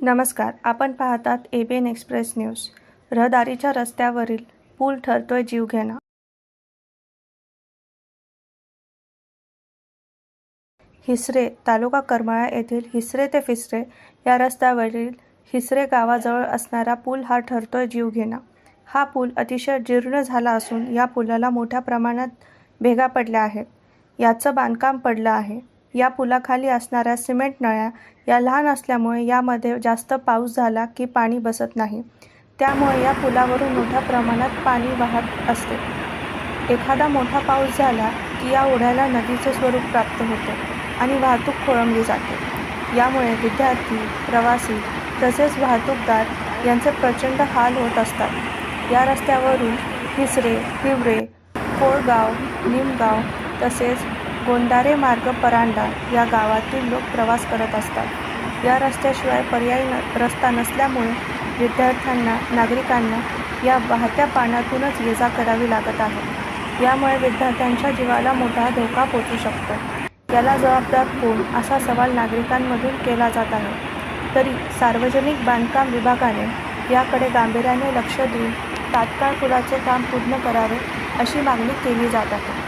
नमस्कार आपण पाहतात एबीएन एक्सप्रेस न्यूज रहदारीच्या रस्त्यावरील पूल ठरतोय जीवघेणा हिसरे तालुका करमाळा येथील हिसरे ते फिसरे या रस्त्यावरील हिसरे गावाजवळ असणारा पूल हा ठरतोय जीवघेणा हा पूल अतिशय जीर्ण झाला असून या पुलाला मोठ्या प्रमाणात भेगा पडल्या आहेत. याचं बांधकाम पडलं आहे. या पुलाखाली असणाऱ्या सिमेंट नळ्या या लहान असल्यामुळे यामध्ये जास्त पाऊस झाला की पाणी बसत नाही. त्यामुळे या पुलावरून मोठ्या प्रमाणात पाणी वाहत असते. एखादा मोठा पाऊस झाला की या ओढ्याला नदीचे स्वरूप प्राप्त होते आणि वाहतूक खोळंबली जाते. यामुळे विद्यार्थी प्रवासी तसेच वाहतूकदार यांचे प्रचंड हाल होत असतात. या रस्त्यावरून हिसरे हिवरे कोळगाव निमगाव तसेच गोंदारे मार्ग परांडा या गावातील लोक प्रवास करत असतात. या रस्त्याशिवाय पर्यायी न रस्ता नसल्यामुळे विद्यार्थ्यांना नागरिकांना या वाहत्या पाण्यातूनच ये जा करावी लागत आहे. यामुळे विद्यार्थ्यांच्या जीवाला मोठा धोका पोचू शकतो. याला जबाबदार कोण असा सवाल नागरिकांमधून केला जात आहे. तरी सार्वजनिक बांधकाम विभागाने याकडे गांभीर्याने लक्ष देऊन तात्काळ पुलाचे काम पूर्ण करावे अशी मागणी केली जात आहे.